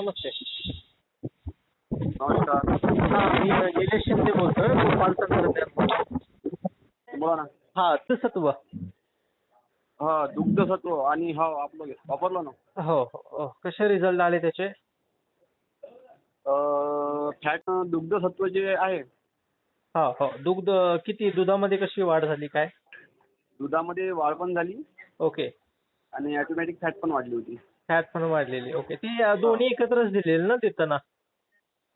नमस्ते नमस्कार. हा मी निलेश शिंदे बोलतोय गोपाल हा तू हा दुग्ध सत्व आणि हा आपलं. वापरलं ना? हो हो हो. कसे रिझल्ट आले त्याचे? फॅट दुग्ध सत्व जे आहे हा हो. दुग्ध किती दुधामध्ये कशी वाढ झाली काय? दुधामध्ये वाढ पण झाली. ओके. आणि ऑटोमॅटिक फॅट पण वाढली होती. फॅट पण वाढलेली. ओके ती दोन्ही एकत्रच दिलेली ना देताना?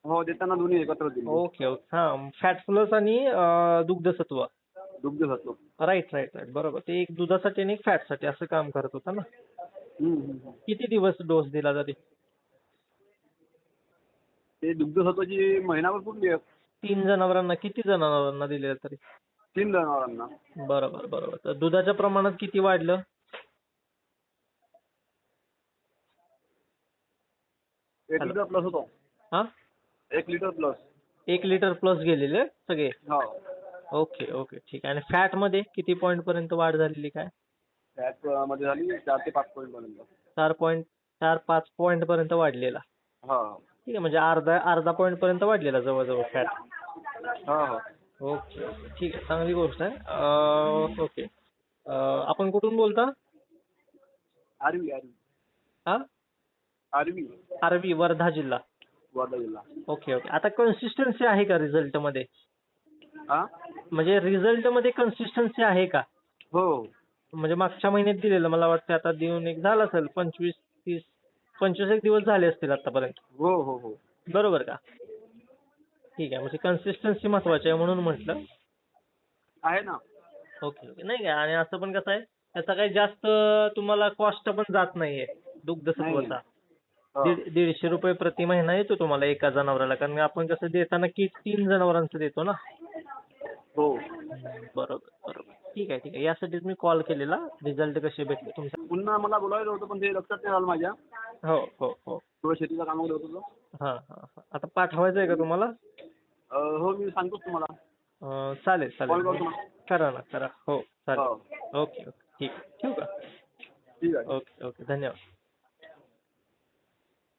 हो देताना दोन्ही दिली ओके ओके हा फॅट प्लस आणि दुग्धसत्व. दुग्ध सत्व राईट राईट राईट बरोबर. ते एक दुधासाठी आणि एक फॅटसाठी असं काम करत होता ना. किती दिवस डोस दिला तरी ते दुग्ध सत्वाची महिनाभर आहे. तीन जनावरांना किती जनावरांना दिले तरी? तीन जनावरांना. बरोबर बरोबर. तर दुधाच्या प्रमाणात किती वाढलं? एक. लिटर प्लस होतो. हा? एक लिटर प्लस एक लिटर प्लस गेलेले सगळे? हो. Okay okay. ठीक आहे. आणि फॅटमध्ये किती पॉईंट पर्यंत वाढ झालेली काय? फॅटमध्ये झाली चार ते पाच पॉईंट पर्यंत. चार पॉईंट चार पाच पॉईंट पर्यंत वाढलेला. हा. ठीक आहे. म्हणजे अर्धा अर्धा पॉईंट पर्यंत वाढलेला जवळजवळ फॅट हा हा. Okay okay. ठीक आहे. चांगली गोष्ट आहे. अं, ओके. अं, आपण कुठून बोलता? आरवी आरवी. हा? आरवी. आरवी वर्धा जिल्हा. वर्धा जिल्हा. Okay okay. आता कन्सिस्टन्सी आहे का रिझल्टमध्ये? हा म्हणजे रिझल्टमध्ये कन्सिस्टन्सी आहे का? हो. म्हणजे मागच्या महिन्यात दिलेलं मला वाटतं आता देऊन एक झालं असेल पंचवीस तीस पंचवीस एक दिवस झाले असतील आतापर्यंत. हो हो हो. बरोबर का? ठीक आहे म्हणजे कन्सिस्टन्सी महत्वाची आहे म्हणून म्हटलं. आहे ना. Okay okay. नाही का? आणि असं पण कसं आहे त्याचा काही जास्त तुम्हाला कॉस्ट पण जात नाहीये दुग्ध सत्वाचा. दीड दीडशे रुपये प्रति महिना येतो तुम्हाला एका जनावराला. कारण आपण कसं देताना किट तीन जनावरांचं देतो ना? हो. बरोबर बरोबर. ठीक आहे ठीक आहे. यासाठीच मी कॉल केलेला. रिझल्ट कसे भेटले तुमचा? पुन्हा मला बोलायचं होतं पण ते लक्षात नाही आलं माझ्या. हो हो हो. थोडं शेतीचं काम वगैरे होतं. हां हां हां. आता पाठवायचं आहे का तुम्हाला? अं, हो मी सांगतो तुम्हाला. अं, चालेल चालेल. करतो ना करा ना करा. हो हो. चालेल ओके ओके. ठीक आहे. ठेवू का? ठीक आहे. Okay okay. धन्यवाद.